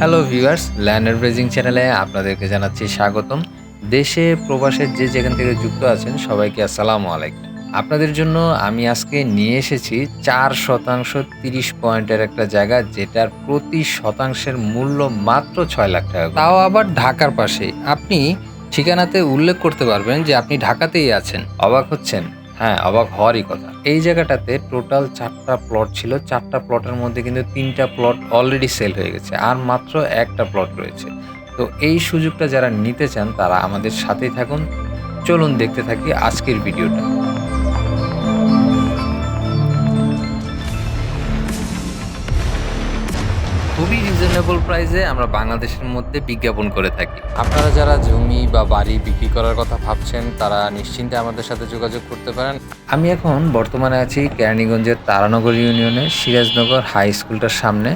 Hello viewers lander ব্রেজিং চ্যানেলে আপনাদেরকে জানাচ্ছি স্বাগতম। দেশে প্রবাসের যে যেখান থেকে যুক্ত আছেন, সবাইকে আসসালামু আলাইকুম। আপনাদের জন্য আমি আজকে নিয়ে এসেছি চার শতাংশ তিরিশ পয়েন্টের একটা জায়গা, যেটার প্রতি শতাংশের মূল্য মাত্র ছয় লাখ টাকা। তাও আবার ঢাকার পাশে। আপনি ঠিকানাতে উল্লেখ করতে পারবেন যে আপনি ঢাকাতেই আছেন। অবাক হচ্ছেন? হ্যাঁ অবাক হওয়ারই কথা। এই জায়গাটাতে টোটাল চারটা প্লট ছিল। চারটা প্লটের মধ্যে কিন্তু তিনটা প্লট অলরেডি সেল হয়ে গেছে, আর মাত্র একটা প্লট রয়েছে। তো এই সুযোগটা যারা নিতে চান, তারা আমাদের সাথেই থাকুন। চলুন দেখতে থাকি আজকের ভিডিওটা খুবই রিজনেবল প্রাইসে আমরা বাংলাদেশের মধ্যে বিজ্ঞাপন করে থাকি। আপনারা যারা জমি বা বাড়ি বিক্রি করার কথা ভাবছেন তারা নিশ্চিন্তে আমাদের সাথে যোগাযোগ করতে পারেন। আমি এখন বর্তমানে আছি কেরানীগঞ্জের তারানগর ইউনিয়নে সিরাজনগর হাই স্কুলটার সামনে।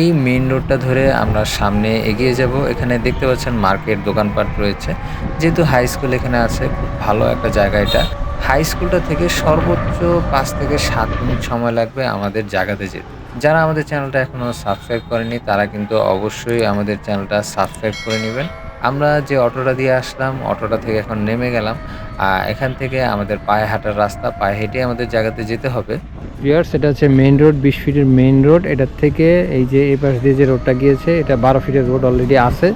এই মেইন রোডটা ধরে আমরা সামনে এগিয়ে যাব। এখানে দেখতে পাচ্ছেন মার্কেট দোকানপাট রয়েছে। যেহেতু হাই স্কুল এখানে আছে খুব ভালো একটা জায়গা এটা। হাই স্কুলটা থেকে সর্বোচ্চ পাঁচ থেকে সাত মিনিট সময় লাগবে আমাদের জায়গাতে যেতে। যারা আমাদের চ্যানেলটা এখনও সাবস্ক্রাইব করেনি, তারা কিন্তু অবশ্যই আমাদের চ্যানেলটা সাবস্ক্রাইব করে নেবেন। আমরা যে অটোটা দিয়ে আসলাম, অটোটা থেকে এখন নেমে গেলাম। আর এখান থেকে আমাদের পায়ে হাঁটার রাস্তা, পায়ে হেঁটে আমাদের জায়গাতে যেতে হবে। ভিউয়ার্স এটা হচ্ছে মেইন রোড বিশ ফিটের মেইন রোড এটার থেকে এই যে এই পাশ দিয়ে যে রোডটা গিয়েছে, এটা বারো ফিটের রোড অলরেডি আছে।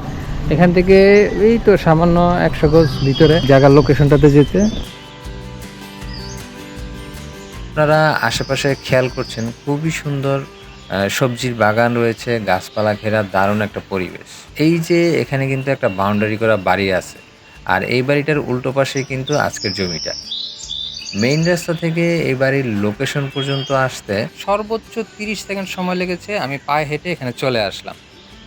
এখান থেকে এই তো সামান্য একশো গজ ভিতরে জায়গার লোকেশনটাতে যেতে। আপনারা আশেপাশে খেয়াল করছেন, খুবই সুন্দর সবজির বাগান রয়েছে, গাছপালা ঘেরা, দারুণ একটা পরিবেশ। এই যে এখানে কিন্তু একটা বাউন্ডারি করা বাড়ি আছে, আর এই বাড়িটার উল্টো পাশে কিন্তু আজকের জমিটা। মেইন রাস্তা থেকে এই বাড়ির লোকেশন পর্যন্ত আসতে সর্বোচ্চ তিরিশ সেকেন্ড সময় লেগেছে, আমি পায়ে হেঁটে এখানে চলে আসলাম।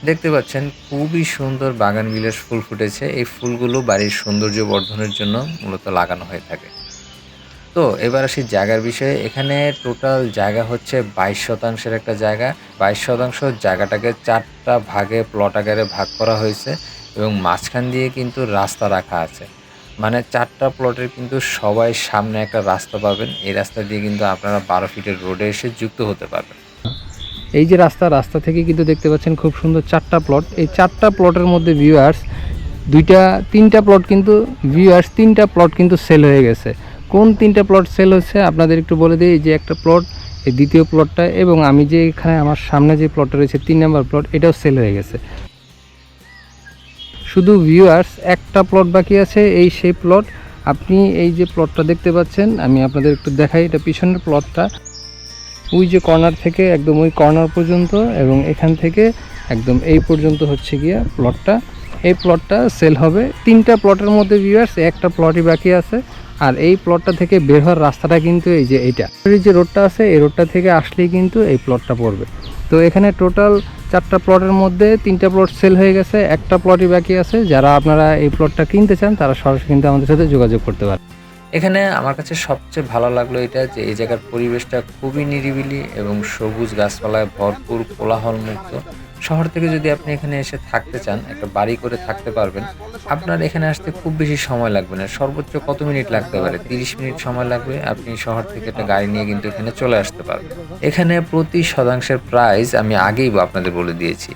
দেখতে পাচ্ছেন, খুবই সুন্দর বাগান বিলাস ফুল ফুটেছে, এই ফুলগুলো বাড়ির সৌন্দর্য বর্ধনের জন্য মূলত লাগানো হয়ে থাকে। তো এবার আসি জায়গার বিষয়ে। এখানে টোটাল জায়গা হচ্ছে বাইশ শতাংশের একটা জায়গা। বাইশ শতাংশ জায়গাটাকে চারটা ভাগে প্লট আকারে ভাগ করা হয়েছে এবং মাঝখান দিয়ে কিন্তু রাস্তা রাখা আছে। মানে চারটা প্লটের কিন্তু সবাই সামনে একটা রাস্তা পাবেন। এই রাস্তা দিয়ে কিন্তু আপনারা বারো ফিটের রোডে এসে যুক্ত হতে পারবেন। এই যে রাস্তা রাস্তা থেকে কিন্তু দেখতে পাচ্ছেন খুব সুন্দর চারটা প্লট এই চারটা প্লটের মধ্যে ভিউয়ার্স দুইটা, তিনটা প্লট কিন্তু ভিউয়ার্স তিনটা প্লট কিন্তু সেল হয়ে গেছে। কোন তিনটা প্লট সেল হচ্ছে আপনাদের একটু বলে দিই যে একটা প্লট এই দ্বিতীয় প্লটটা এবং আমি যে এখানে আমার সামনে যে প্লটটা রয়েছে, তিন নম্বর প্লট এটাও সেল হয়ে গেছে। শুধু ভিউয়ার্স একটা প্লট বাকি আছে, এই সেই প্লট আপনি এই যে প্লটটা দেখতে পাচ্ছেন, আমি আপনাদের একটু দেখাই, এটা পিছনের প্লটটা ওই যে কর্নার থেকে, একদম ওই কর্নার পর্যন্ত, এবং এখান থেকে একদম এই পর্যন্ত হচ্ছে গিয়া প্লটটা এই প্লটটা সেল হবে। তিনটা প্লটের মধ্যে ভিউয়ার্স একটা প্লটই বাকি আছে। আর এই প্লটটা থেকে বের হওয়ার রাস্তাটা কিন্তু এই যে এইটা। এই যে রোডটা আছে, এই রোডটা থেকে আসলেই কিন্তু এই প্লটটা পড়বে। তো এখানে টোটাল চারটা প্লটের মধ্যে তিনটা প্লট সেল হয়ে গেছে, একটা প্লটই বাকি আছে। যারা আপনারা এই প্লটটা কিনতে চান, তারা সরাসরি কিন্তু আমাদের সাথে যোগাযোগ করতে পারেন। এখানে আমার কাছে সবচেয়ে ভালো লাগল এটা যে, এই জায়গার পরিবেশটা খুবই নিরিবিলি এবং সবুজ গাছপালায় ভরপুর কোলাহল মুক্ত শহর থেকে যদি আপনি এখানে এসে থাকতে চান, একটা বাড়ি করে থাকতে পারবেন, আপনার এখানে আসতে খুব বেশি সময় লাগবে না। সর্বোচ্চ কত মিনিট লাগতে পারে? তিরিশ মিনিট সময় লাগবে, আপনি শহর থেকে একটা গাড়ি নিয়ে কিন্তু এখানে চলে আসতে পারবেন। এখানে প্রতি শতাংশের প্রাইস আমি আগেই আপনাদের বলে দিয়েছি।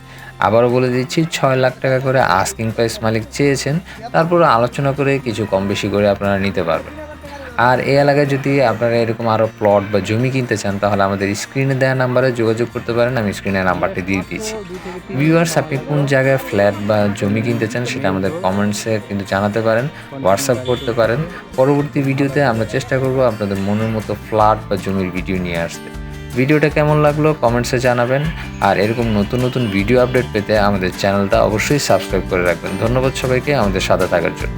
আবারও বলে দিচ্ছি, ছয় লাখ টাকা করে আস্কিং প্রাইস মালিক চেয়েছেন, তারপর আলোচনা করে কিছু কম বেশি করে আপনারা নিতে পারবেন। আর এই এলাকায় যদি আপনারা এরকম আরও প্লট বা জমি কিনতে চান, তাহলে আমাদের স্ক্রিনে দেওয়া নাম্বারে যোগাযোগ করতে পারেন, আমি স্ক্রিনে নাম্বারটি দিয়ে দিয়েছি। ভিউয়ার্স আপনি কোন জায়গায় ফ্ল্যাট বা জমি কিনতে চান সেটা আমাদের কমেন্টসে কিন্তু জানাতে পারেন হোয়াটসঅ্যাপ করতে পারেন। পরবর্তী ভিডিওতে আমরা চেষ্টা করব আপনাদের মনের মতো ফ্ল্যাট বা জমির ভিডিও নিয়ে আসতে। ভিডিওটা কেমন লাগল কমেন্টসে জানাবেন, আর এরকম নতুন নতুন ভিডিও আপডেট পেতে আমাদের চ্যানেলটা অবশ্যই সাবস্ক্রাইব করে রাখবেন। ধন্যবাদ সবাইকে আমাদের সাথে থাকার জন্য।